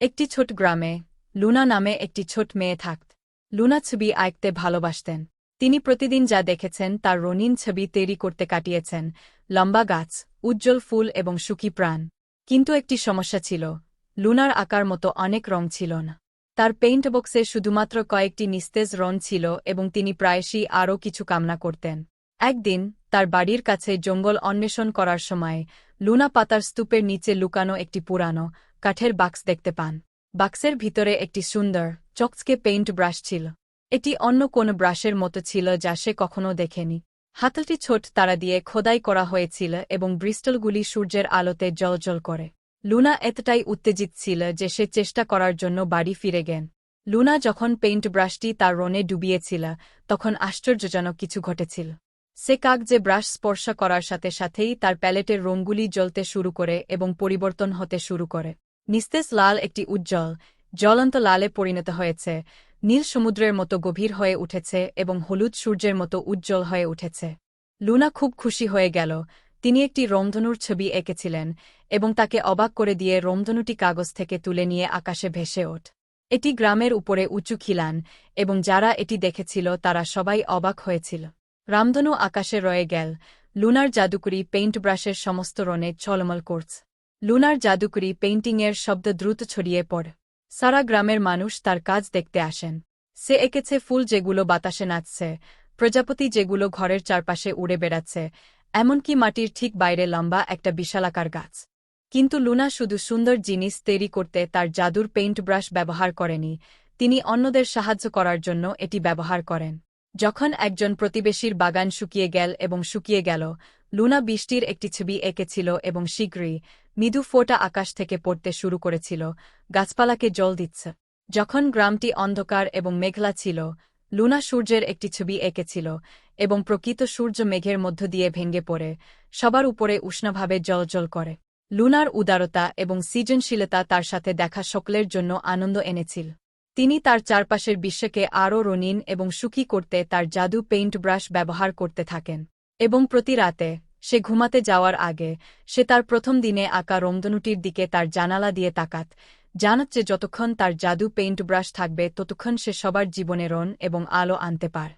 একটি ছোট গ্রামে, লুনা নামে একটি ছোট মেয়ে থাকত। লুনা ছবি আঁকতে ভালোবাসতেন। তিনি প্রতিদিন যা দেখেছেন তার রঙিন ছবি তৈরি করতে কাটিয়েছেন, লম্বা গাছ, উজ্জ্বল ফুল এবং সুখী প্রাণ। কিন্তু একটি সমস্যা ছিল, লুনার আকার মতো অনেক রং ছিল না। তার পেইন্ট বক্সে শুধুমাত্র কয়েকটি নিস্তেজ রং ছিল এবং তিনি প্রায়শই আরও কিছু কামনা করতেন। একদিন, তার বাড়ির কাছে জঙ্গল অন্বেষণ করার সময়, লুনা পাতার স্তূপের নিচে লুকানো একটি পুরানো, কাঠের বাক্স দেখতে পান। বাক্সের ভিতরে একটি সুন্দর, চকচকে পেইন্ট ব্রাশ ছিল। এটি অন্য কোন ব্রাশের মতো ছিল যা সে কখনো দেখেনি। হাতলটি ছোট তারা দিয়ে খোদাই করা হয়েছিল এবং ব্রিস্টলগুলি সূর্যের আলোতে জলজল করে। লুনা এতটাই উত্তেজিত ছিল যে সে চেষ্টা করার জন্য বাড়ি ফিরে গেন। লুনা যখন পেইন্ট ব্রাশটি তার রনে ডুবিয়েছিল, তখন আশ্চর্যজনক কিছু ঘটেছিল। সে কাগজে ব্রাশ স্পর্শ করার সাথে সাথেই তার প্যালেটের রঙগুলি জ্বলতে শুরু করে এবং পরিবর্তন হতে শুরু করে। নিস্তেজ লাল একটি উজ্জ্বল, জ্বলন্ত লালে পরিণত হয়েছে, নীল সমুদ্রের মতো গভীর হয়ে উঠেছে এবং হলুদ সূর্যের মতো উজ্জ্বল হয়ে উঠেছে। লুনা খুব খুশি হয়ে গেল। তিনি একটি রমধনুর ছবি এঁকেছিলেন এবং তাকে অবাক করে দিয়ে রমধনুটি কাগজ থেকে তুলে নিয়ে আকাশে ভেসে ওঠ। এটি গ্রামের উপরে উঁচু খিলান এবং যারা এটি দেখেছিল তারা সবাই অবাক হয়েছিল। রামধনু আকাশে রয়ে গেল। লুনার জাদুকরি পেইন্ট ব্রাশের সমস্ত রণে চলমল করছে। লুনার জাদুকরি পেইন্টিংয়ের শব্দ দ্রুত ছড়িয়ে পড়। সারা গ্রামের মানুষ তার কাজ দেখতে আসেন। সে এঁকেছে ফুল যেগুলো বাতাসে নাচছে, প্রজাপতি যেগুলো ঘরের চারপাশে উড়ে বেড়াচ্ছে, এমনকি মাটির ঠিক বাইরে লম্বা একটা বিশালাকার গাছ। কিন্তু লুনা শুধু সুন্দর জিনিস তৈরি করতে তার জাদুর পেইন্ট ব্রাশ ব্যবহার করেনি, তিনি অন্যদের সাহায্য করার জন্য এটি ব্যবহার করেন। যখন একজন প্রতিবেশীর বাগান শুকিয়ে গেল এবং শুকিয়ে গেল, লুনা বৃষ্টির একটি ছবি এঁকেছিল এবং শীঘ্রই মৃদু ফোটা আকাশ থেকে পড়তে শুরু করেছিল, গাছপালাকে জল দিচ্ছে। যখন গ্রামটি অন্ধকার এবং মেঘলা ছিল, লুনা সূর্যের একটি ছবি এঁকেছিল এবং প্রকৃত সূর্য মেঘের মধ্য দিয়ে ভেঙে পড়ে, সবার উপরে উষ্ণভাবে জলজল করে। লুনার উদারতা এবং সৃজনশীলতা তার সাথে দেখা সকলের জন্য আনন্দ এনেছিল। তিনি তার চারপাশের বিশ্বকে আরও রঙিন এবং সুখী করতে তার জাদু পেইন্ট ব্রাশ ব্যবহার করতে থাকেন। এবং প্রতি রাতে সে ঘুমাতে যাওয়ার আগে সে তার প্রথম দিনে আঁকা রমদনুটির দিকে তার জানালা দিয়ে তাকাত, জানাত যে যতক্ষণ তার জাদু পেইন্ট ব্রাশ থাকবে ততক্ষণ সে সবার জীবনে রণ এবং আলো আনতে পার।